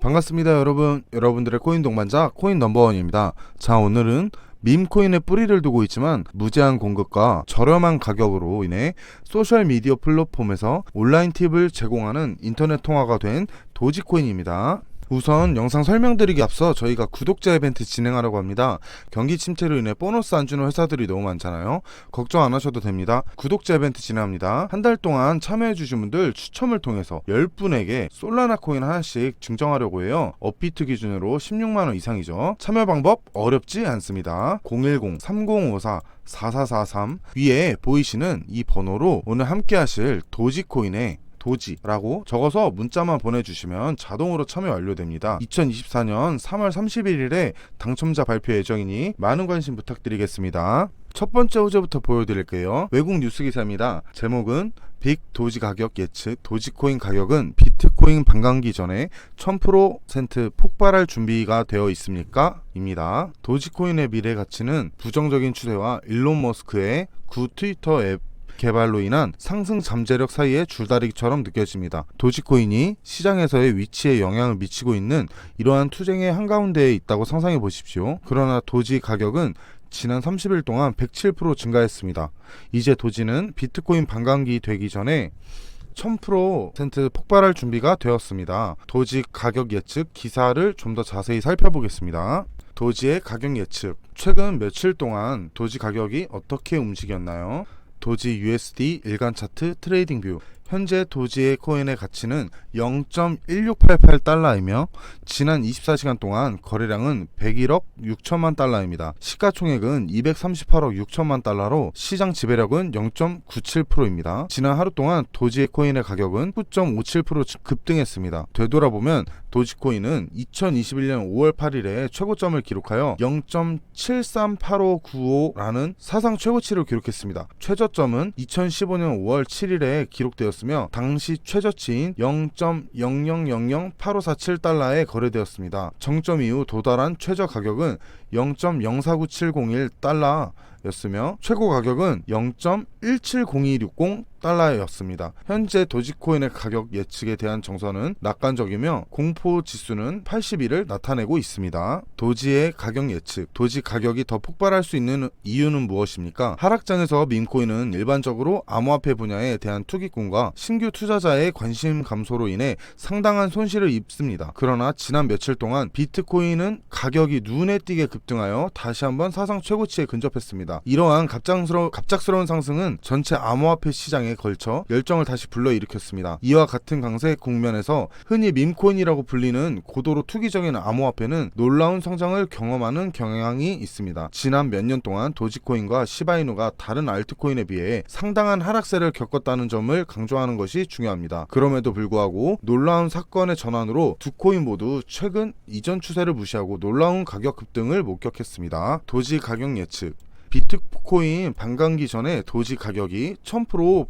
반갑습니다 여러분. 여러분들의 코인 동반자 코인 넘버원입니다. 자 오늘은 밈코인의 뿌리를 두고 있지만 무제한 공급과 저렴한 가격으로 인해 소셜미디어 플랫폼에서 온라인 팁을 제공하는 인터넷 통화가 된 도지코인입니다 우선 영상 설명드리기 앞서 저희가 구독자 이벤트 진행하려고 합니다. 경기 침체로 인해 보너스 안 주는 회사들이 너무 많잖아요. 걱정 안 하셔도 됩니다. 구독자 이벤트 진행합니다. 한 달 동안 참여해주신 분들 추첨을 통해서 10분에게 솔라나 코인 하나씩 증정하려고 해요. 업비트 기준으로 16만원 이상이죠. 참여 방법 어렵지 않습니다. 010-3054-4443 위에 보이시는 이 번호로 오늘 함께 하실 도지코인의 도지라고 적어서 문자만 보내주시면 자동으로 참여 완료됩니다. 2024년 3월 31일에 당첨자 발표 예정이니 많은 관심 부탁드리겠습니다. 첫 번째 호재부터 보여드릴게요. 외국 뉴스 기사입니다. 제목은 빅 도지 가격 예측, 도지코인 가격은 비트코인 반감기 전에 1000% 폭발할 준비가 되어 있습니까? 입니다. 도지코인의 미래 가치는 부정적인 추세와 일론 머스크의 구 트위터 앱 개발로 인한 상승 잠재력 사이의 줄다리기처럼 느껴집니다. 도지코인이 시장에서의 위치에 영향을 미치고 있는 이러한 투쟁의 한가운데에 있다고 상상해 보십시오. 그러나 도지 가격은 지난 30일 동안 107% 증가했습니다. 이제 도지는 비트코인 반감기 되기 전에 1000% 폭발할 준비가 되었습니다. 도지 가격 예측 기사를 좀 더 자세히 살펴보겠습니다. 도지의 가격 예측. 최근 며칠 동안 도지 가격이 어떻게 움직였나요? 도지 USD 일간 차트 트레이딩 뷰 현재 도지의 코인의 가치는 0.1688달러이며 지난 24시간 동안 거래량은 101억 6천만 달러입니다. 시가총액은 238억 6천만 달러로 시장 지배력은 0.97%입니다. 지난 하루 동안 도지의 코인의 가격은 9.57% 급등했습니다. 되돌아보면 도지코인은 2021년 5월 8일에 최고점을 기록하여 0.738595라는 사상 최고치를 기록했습니다. 최저점은 2015년 5월 7일에 기록되었 으며 당시 최저치인 0.00008547달러에 거래되었습니다. 정점 이후 도달한 최저 가격은 0.049701달러 였으며 최고 가격은 0.170260 달러였습니다. 현재 도지코인의 가격 예측에 대한 정서는 낙관적이며 공포 지수는 81을 나타내고 있습니다. 도지의 가격 예측, 도지 가격이 더 폭발할 수 있는 이유는 무엇입니까? 하락장에서 밈코인은 일반적으로 암호화폐 분야에 대한 투기꾼과 신규 투자자의 관심 감소로 인해 상당한 손실을 입습니다. 그러나 지난 며칠 동안 비트코인은 가격이 눈에 띄게 급등하여 다시 한번 사상 최고치에 근접했습니다. 이러한 갑작스러, 갑작스러운 상승은 전체 암호화폐 시장에 걸쳐 열정을 다시 불러일으켰습니다. 이와 같은 강세 국면에서 흔히 밈코인이라고 불리는 고도로 투기적인 암호화폐는 놀라운 성장을 경험하는 경향이 있습니다. 지난 몇 년 동안 도지코인과 시바이누가 다른 알트코인에 비해 상당한 하락세를 겪었다는 점을 강조하는 것이 중요합니다. 그럼에도 불구하고 놀라운 사건의 전환으로 두 코인 모두 최근 이전 추세를 무시하고 놀라운 가격 급등을 목격했습니다. 도지 가격 예측 비트코인 반감기 전에 도지 가격이 1000%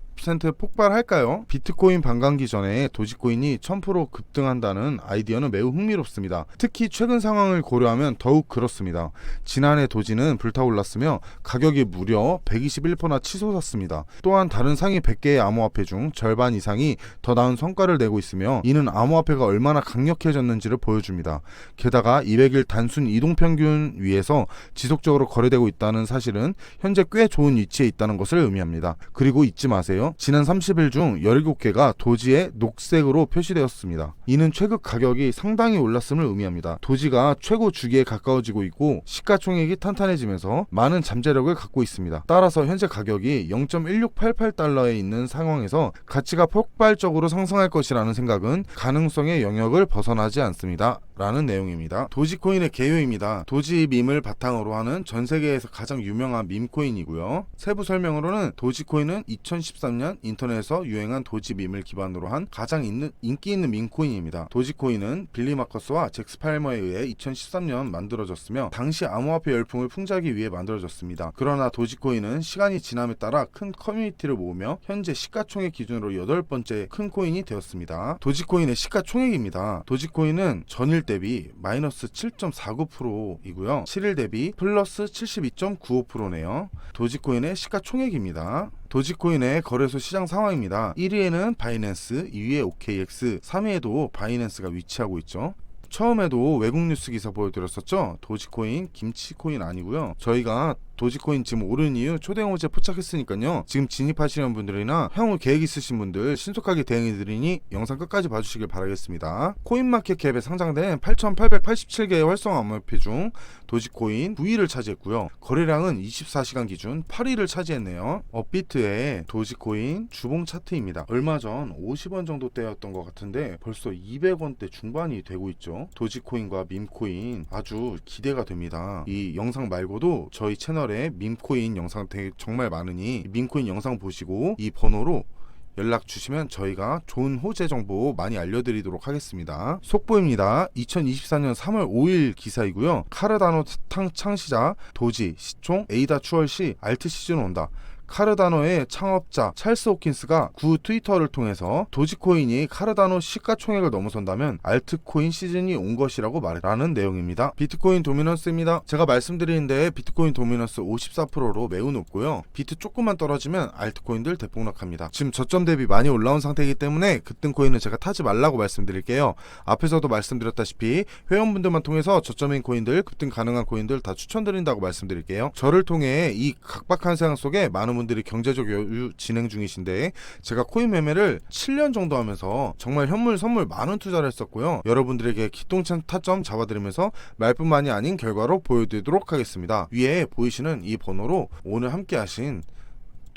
폭발할까요? 비트코인 반감기 전에 도지코인이 1000% 급등한다는 아이디어는 매우 흥미롭습니다. 특히 최근 상황을 고려하면 더욱 그렇습니다. 지난해 도지는 불타올랐으며 가격이 무려 121%나 치솟았습니다. 또한 다른 상위 100개의 암호화폐 중 절반 이상이 더 나은 성과를 내고 있으며 이는 암호화폐가 얼마나 강력해졌는지를 보여줍니다. 게다가 200일 단순 이동평균 위에서 지속적으로 거래되고 있다는 사실은 현재 꽤 좋은 위치에 있다는 것을 의미합니다. 그리고 잊지 마세요. 지난 30일 중 17개가 도지에 녹색으로 표시되었습니다. 이는 최근 가격이 상당히 올랐음을 의미합니다. 도지가 최고 주기에 가까워지고 있고 시가총액이 탄탄해지면서 많은 잠재력을 갖고 있습니다. 따라서 현재 가격이 0.1688달러에 있는 상황에서 가치가 폭발적으로 상승할 것이라는 생각은 가능성의 영역을 벗어나지 않습니다. 라는 내용입니다. 도지코인의 개요입니다. 도지 밈을 바탕으로 하는 전 세계에서 가장 유명한 밈코인이고요. 세부 설명으로는 도지코인은 2013년 인터넷에서 유행한 도지 밈을 기반으로 한 가장 있는, 인기 있는 밈코인입니다. 도지코인은 빌리 마커스와 잭 스 팔머에 의해 2013년 만들어졌으며 당시 암호화폐 열풍을 풍자하기 위해 만들어졌습니다. 그러나 도지코인은 시간이 지남에 따라 큰 커뮤니티를 모으며 현재 시가총액 기준으로 여덟 번째 큰 코인이 되었습니다. 도지코인의 시가총액입니다. 도지코인은 전일 대비 마이너스 7.49%이고요. 7일 대비 플러스 72.95%네요. 도지코인의 시가총액입니다. 도지코인의 거래소 시장 상황입니다. 1위에는 바이낸스, 2위에 OKX, 3위에도 바이낸스가 위치하고 있죠. 처음에도 외국 뉴스 기사 보여드렸었죠. 도지코인, 김치코인 아니고요. 저희가 도지코인 지금 오른 이유 초대형어제 포착했으니까요. 지금 진입하시는 분들이나 향후 계획 있으신 분들 신속하게 대응해드리니 영상 끝까지 봐주시길 바라겠습니다. 코인마켓캡에 상장된 8,887개의 활성화 암호화폐 중 도지코인 9위를 차지했고요. 거래량은 24시간 기준 8위를 차지했네요. 업비트의 도지코인 주봉 차트입니다. 얼마 전 50원 정도대였던 것 같은데 벌써 200원대 중반이 되고 있죠. 도지코인과 밈코인 아주 기대가 됩니다. 이 영상 말고도 저희 채널에 밈코인 영상 되게 정말 많으니 밈코인 영상 보시고 이 번호로 연락 주시면 저희가 좋은 호재 정보 많이 알려드리도록 하겠습니다. 속보입니다. 2024년 3월 5일 기사이고요. 카르다노 탕 창시자 도지 시총 에이다 추월 시 알트 시즌 온다. 카르다노의 창업자 찰스 호킨스가 구 트위터를 통해서 도지코인이 카르다노 시가총액을 넘어선다면 알트코인 시즌이 온 것이라고 말했라는 내용입니다. 비트코인 도미넌스입니다. 제가 말씀드리는데 비트코인 도미넌스 54%로 매우 높고요. 비트 조금만 떨어지면 알트코인들 대폭락합니다. 지금 저점 대비 많이 올라온 상태이기 때문에 급등 코인은 제가 타지 말라고 말씀드릴게요. 앞에서도 말씀드렸다시피 회원분들만 통해서 저점인 코인들, 급등 가능한 코인들 다 추천드린다고 말씀드릴게요. 저를 통해 이 각박한 세상 속에 많은 분들이 경제적 여유 진행 중이신데 제가 코인 매매를 7년 정도 하면서 정말 현물 선물 많은 투자를 했었고요. 여러분들에게 기똥찬 타점 잡아드리면서 말뿐만이 아닌 결과로 보여드리도록 하겠습니다. 위에 보이시는 이 번호로 오늘 함께 하신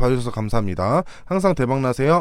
봐주셔서 감사합니다. 항상 대박나세요.